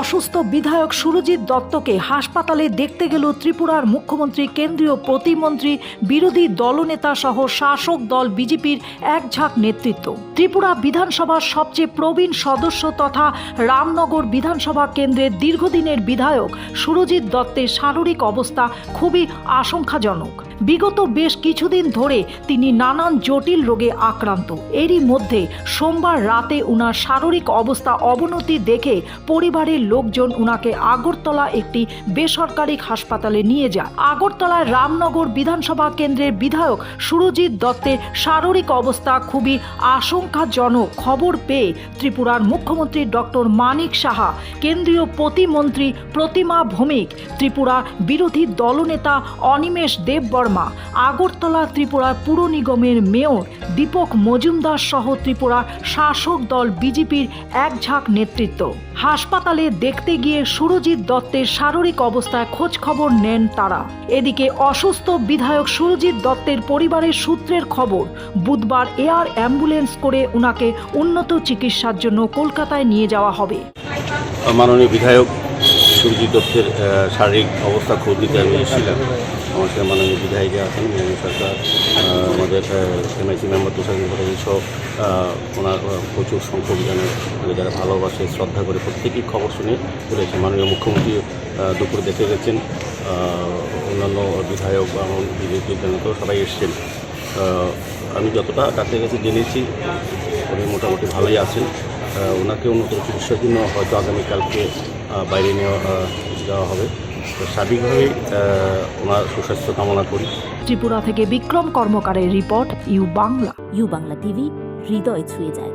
অসুস্থ বিধায়ক সুরজিৎ দত্তকে হাসপাতালে দেখতে গেল ত্রিপুরার মুখ্যমন্ত্রী, কেন্দ্রীয় প্রতিমন্ত্রী, বিরোধী দলনেতা সহ শাসক দল বিজেপির এক ঝাঁক নেতৃত্ব। ত্রিপুরা বিধানসভার সবচেয়ে প্রবীণ সদস্য তথা রামনগর বিধানসভা কেন্দ্রের দীর্ঘদিনের বিধায়ক সুরজিৎ দত্তের শারীরিক অবস্থা খুবই আশঙ্কাজনক। বিগত বেশ কিছুদিন ধরে তিনি নানান জটিল রোগে আক্রান্ত। এরই মধ্যে সোমবার রাতে উনার শারীরিক অবস্থা অবনতি দেখে পরিবারের লোকজন উনাকে আগরতলা একটি বেসরকারি হাসপাতালে নিয়ে যায়। আগরতলায় রামনগর বিধানসভা কেন্দ্রের বিধায়ক সুরজিৎ দত্তের শারীরিক অবস্থা খুবই আশঙ্কাজনক খবর পেয়ে ত্রিপুরার মুখ্যমন্ত্রী ডক্টর মানিক সাহা, কেন্দ্রীয় প্রতিমন্ত্রী প্রতিমা ভৌমিক, ত্রিপুরা বিরোধী দলনেতা অনিমেষ দেববর্মা, আগরতলা ত্রিপুরার পুর নিগমের মেয়র দীপক মজুমদার সহ ত্রিপুরার শাসক দল বিজেপির এক ঝাঁক নেতৃত্ব। হাসপাতালে দেখতে গিয়ে সুরজিৎ দত্তের শারীরিক অবস্থায় খোঁজ খবর নেন তারা। এদিকে অসুস্থ বিধায়ক সুরজিৎ দত্তের পরিবারের সূত্রের খবর, বুধবার এয়ার অ্যাম্বুলেন্স করে উনাকে উন্নত চিকিৎসার জন্য কলকাতায় নিয়ে যাওয়া হবে। মাননীয় বিধায়ক সুরজিৎ দত্তের শারীরিক অবস্থা খোঁজ নিতে আমি এসেছিলাম। সাথে মাননীয় বিধায়িকা আছেন মৌমিতা সরকার আমাদের এমআইসি মেম্বার তুষার ভট্টাচার্য সহ ওনার প্রচুর সংখ্যক জানে যারা ভালোবাসে, শ্রদ্ধা করে প্রত্যেকেই খবর শুনে চলেছে। মাননীয় মুখ্যমন্ত্রী দুপুরে দেখে গেছেন অন্যান্য বিধায়ক বা বিজেপির নেতাও সবাই এসছেন। আমি যতটা কাছে কাছে জেনেছি, উনি মোটামুটি ভালোই আছেন। ওনাকে উন্নত চিকিৎসার জন্য হয়তো আগামীকালকে বাইরে নেওয়া যাওয়া হবে। তো স্বাভাবিকভাবেই ওনার সুস্বাস্থ্য কামনা করি। ত্রিপুরা থেকে Bikram কর্মকারের report U Bangla. U Bangla TV হৃদয় ছুঁয়ে যায়।